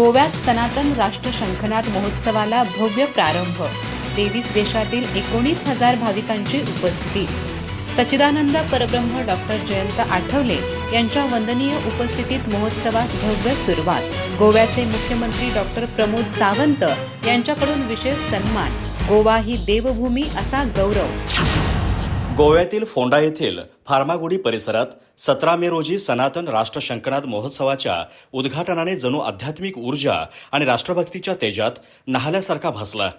गोव्यात सनातन राष्ट्र शंखनाद महोत्सवाला भव्य प्रारंभ. तेवीस देशातील एकोणीस हजार भाविकांची उपस्थिती. सच्चिदानंद परब्रह्म डॉक्टर जयंत आठवले यांच्या वंदनीय उपस्थितीत महोत्सवास भव्य सुरुवात. गोव्याचे मुख्यमंत्री डॉक्टर प्रमोद सावंत यांच्याकडून विशेष सन्मान. गोवा ही देवभूमी असा गौरव. गोव्यातील फोंडा येथील फार्मागुडी परिसरात सतरा मे रोजी सनातन राष्ट्र शंकनाद महोत्सवाच्या उद्घाटनाने जणू आध्यात्मिक ऊर्जा आणि राष्ट्रभक्तीच्या तेजात नहाल्यासारखा भासला.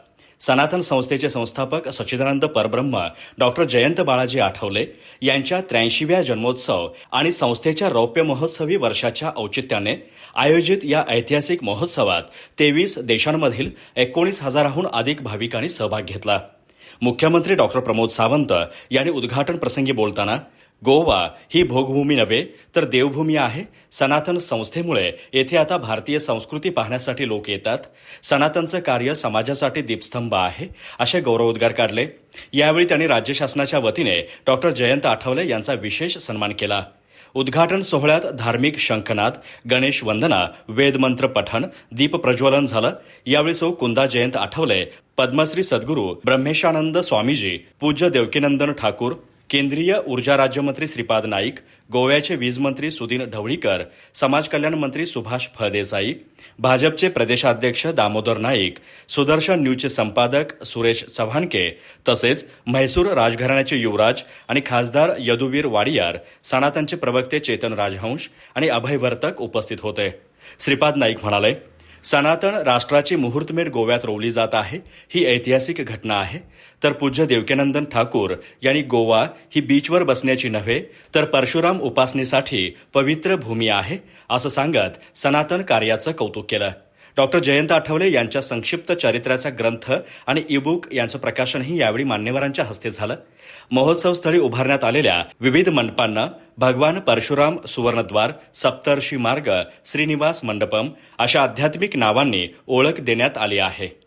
सनातन संस्थेचे संस्थापक सच्चिदानंद परब्रह्म डॉक्टर जयंत बाळाजी आठवले यांच्या त्र्याऐंशीव्या जन्मोत्सव आणि संस्थेच्या रौप्य महोत्सवी वर्षाच्या औचित्याने आयोजित या ऐतिहासिक महोत्सवात तेवीस देशांमधील एकोणीस हजाराहून अधिक भाविकांनी सहभाग घेतला. मुख्यमंत्री डॉक्टर प्रमोद सावंत यांनी उद्घाटन प्रसंगी बोलताना गोवा ही भोगभूमी नव्हे तर देवभूमी आहे. सनातन संस्थेमुळे येथे आता भारतीय संस्कृती पाहण्यासाठी लोक येतात. सनातनचं कार्य समाजासाठी दीपस्तंभ आहे असे गौरवोद्गार काढले. यावेळी त्यांनी राज्य शासनाच्या वतीने डॉक्टर जयंत आठवले यांचा विशेष सन्मान केला. उद्घाटन सोहळ्यात धार्मिक शंखनाद गणेश वंदना वेदमंत्र पठण दीप प्रज्वलन झालं. यावेळी सौ कुंदा जयंत आठवले. पद्मश्री सद्गुरू ब्रह्मेशानंद स्वामीजी पूज्य देवकीनंदन ठाकूर केंद्रीय ऊर्जा राज्यमंत्री श्रीपाद नाईक गोव्याचे वीजमंत्री सुदीन ढवळीकर समाज कल्याण मंत्री सुभाष फळदेसाई भाजपचे प्रदेशाध्यक्ष दामोदर नाईक सुदर्शन न्यूजचे संपादक सुरेश चव्हाणके तसेच म्हैसूर राजघराण्याचे युवराज आणि खासदार यदुवीर वाडियार सनातनचे प्रवक्ते चेतन राजहंश आणि अभय वर्तक उपस्थित होते. श्रीपाद नाईक म्हणाले सनातन राष्ट्राची मुहूर्तमेढ गोव्यात रोवली जात आहे. ही ऐतिहासिक घटना आहे. तर पूज्य देवकीनंदन ठाकूर यांनी गोवा ही बीचवर बसण्याची नव्हे तर परशुराम उपासनेसाठी पवित्र भूमी आहे असं सांगत सनातन कार्याचं कौतुक केलं. डॉक्टर जयंत आठवले यांच्या संक्षिप्त चरित्राचा ग्रंथ आणि ईबुक यांचं प्रकाशनही यावेळी मान्यवरांच्या हस्ते झालं. महोत्सव स्थळी उभारण्यात आलेल्या विविध मंडपांना भगवान परशुराम सुवर्णद्वार सप्तर्षी मार्ग श्रीनिवास मंडपम अशा आध्यात्मिक नावांनी ओळख देण्यात आली आहे.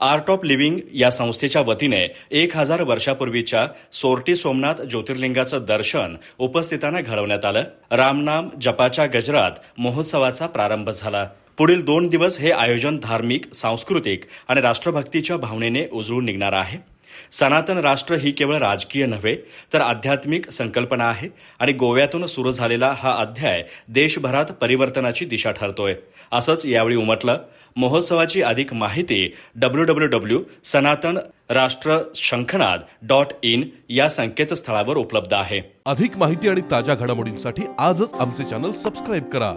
आर्ट ऑफ लिव्हिंग या संस्थेच्या वतीने एक हजार वर्षापूर्वीच्या सोरटी सोमनाथ ज्योतिर्लिंगाचं दर्शन उपस्थितांना घडवण्यात आलं. रामनाम जपाच्या गजरात महोत्सवाचा प्रारंभ झाला. पुढील दोन दिवस हे आयोजन धार्मिक सांस्कृतिक आणि राष्ट्रभक्तीच्या भावनेने उजळून निघणार आहे. सनातन राष्ट्र ही केवळ राजकीय नव्हे तर आध्यात्मिक संकल्पना आहे आणि गोव्यातून सुरू झालेला हा अध्याय देशभरात परिवर्तनाची दिशा ठरतोय. असंच यावेळी उमटलं महोत्सवाची अधिक माहिती डब्ल्यू डब्ल्यू डब्ल्यू सनातन राष्ट्र शंखनाद डॉट इन या संकेतस्थळावर उपलब्ध आहे. अधिक माहिती आणि ताज्या घडामोडींसाठी आजच आमचे चॅनल सबस्क्राईब करा.